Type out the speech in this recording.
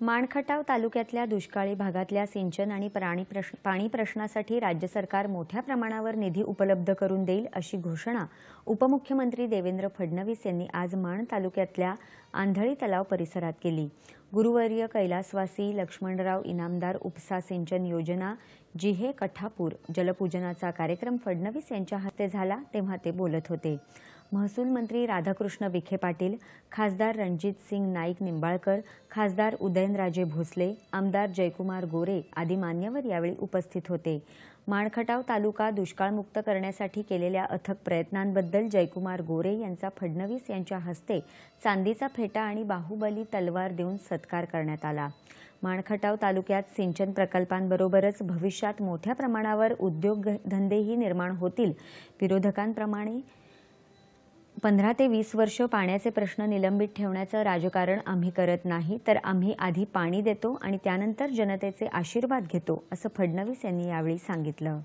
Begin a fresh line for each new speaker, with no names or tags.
माणखटाव तालुक्यातल्या दुष्काळी भागातल्या सिंचन आणि प्राणी प्रश्न पाणी प्रश्नासाठी राज्य सरकार मोठ्या प्रमाणावर निधी उपलब्ध करून देईल अशी घोषणा उपमुख्यमंत्री देवेंद्र फडणवीस यांनी आज माण तालुक्यातल्या आंधळी तलाव परिसरात केली. गुरुवर्य कैलासवासी लक्ष्मणराव इनामदार उपसा सिंचन योजना जिहे कठापूर जलपूजनाचा कार्यक्रम फडणवीस यांच्या हस्ते झाला तेव्हा ते बोलत होते. महसूल मंत्री राधाकृष्ण विखे पाटील खासदार रणजित सिंग नाईक निंबाळकर खासदार उदयनराजे भोसले आमदार जयकुमार गोरे आदी मान्यवर यावेळी उपस्थित होते. माणखटाव तालुका दुष्काळमुक्त करण्यासाठी केलेल्या अथक प्रयत्नांबद्दल जयकुमार गोरे यांचा फडणवीस यांच्या हस्ते चांदीचा फेटा आणि बाहुबली तलवार देऊन सत्कार करण्यात आला. माणखटाव तालुक्यात सिंचन प्रकल्पांबरोबरच भविष्यात मोठ्या प्रमाणावर उद्योगधंदेही निर्माण होतील. विरोधकांप्रमाणे पंधरा ते वीस वर्ष पाण्याचे प्रश्न निलंबित ठेवण्याचं राजकारण आम्ही करत नाही तर आम्ही आधी पाणी देतो आणि त्यानंतर जनतेचे आशीर्वाद घेतो असं फडणवीस यांनी यावेळी सांगितलं.